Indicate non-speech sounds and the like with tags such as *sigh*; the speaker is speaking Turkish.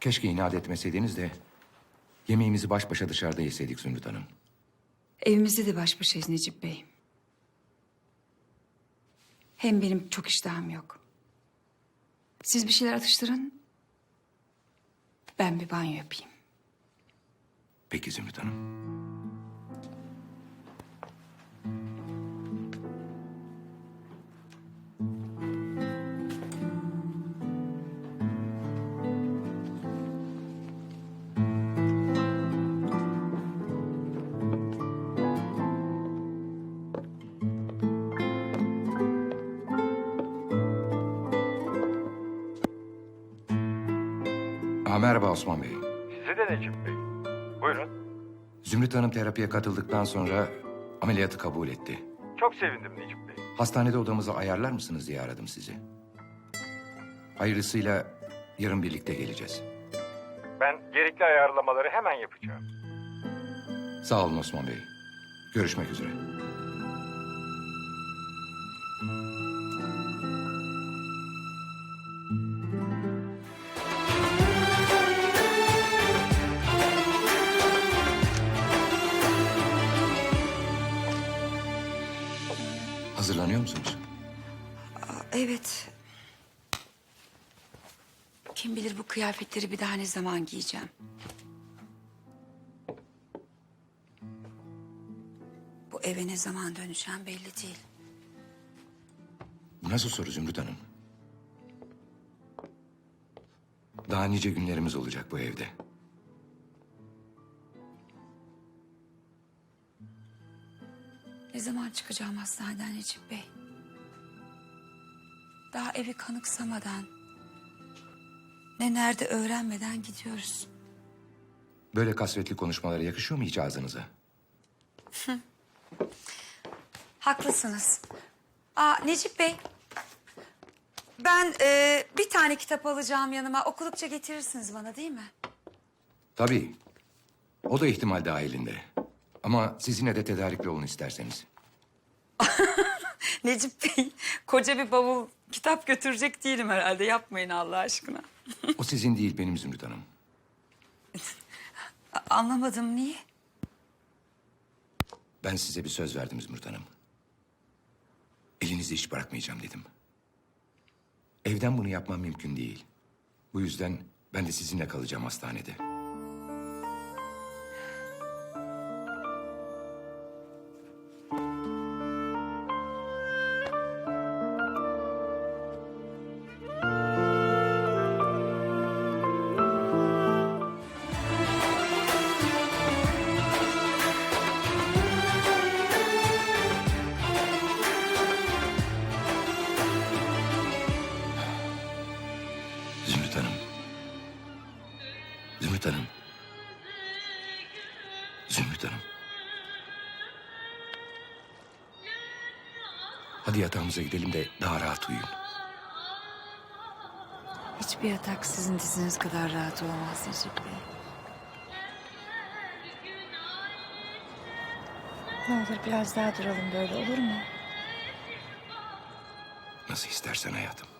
Keşke inat etmeseydiniz de yemeğimizi baş başa dışarıda yeseydik Zümrüt Hanım. Evimizde de baş başayız Necip Bey. Hem benim çok iştahım yok. Siz bir şeyler atıştırın. Ben bir banyo yapayım. Peki Zümrüt Hanım. Aa, merhaba Osman Bey. Size de Necip Bey. Buyurun. Zümrüt Hanım terapiye katıldıktan sonra ameliyatı kabul etti. Çok sevindim Necip Bey. Hastanede odamızı ayarlar mısınız diye aradım sizi. Hayırlısıyla yarın birlikte geleceğiz. Ben gerekli ayarlamaları hemen yapacağım. Sağ olun Osman Bey. Görüşmek üzere. Hazırlanıyor musunuz? Evet. Kim bilir bu kıyafetleri bir daha ne zaman giyeceğim. Bu eve ne zaman döneceğim belli değil. Bu nasıl soru Zümrüt Hanım? Daha nice günlerimiz olacak bu evde. Ne zaman çıkacağım hastaneden Necip Bey? Daha evi kanıksamadan... ...ne nerede öğrenmeden gidiyoruz. Böyle kasvetli konuşmalara yakışıyor mu hiç ağzınıza? *laughs* Haklısınız. Aa Necip Bey. Ben e, bir tane kitap alacağım yanıma. Okudukça getirirsiniz bana değil mi? Tabii. O da ihtimal dahilinde. Ama siz yine de tedarikli olun isterseniz. *laughs* Necip Bey, koca bir bavul kitap götürecek değilim herhalde. Yapmayın Allah aşkına. *laughs* O sizin değil benim Zümrüt Hanım. A- anlamadım niye? Ben size bir söz verdim Zümrüt Hanım. Elinizi hiç bırakmayacağım dedim. Evden bunu yapmam mümkün değil. Bu yüzden ben de sizinle kalacağım hastanede. Zümrüt Hanım. Zümrüt Hanım. Zümrüt Hanım. Hadi yatağımıza gidelim de daha rahat uyuyun. Hiçbir yatak sizin diziniz kadar rahat olmaz Necip Bey. Ne olur biraz daha duralım böyle olur mu? Nasıl istersen hayatım.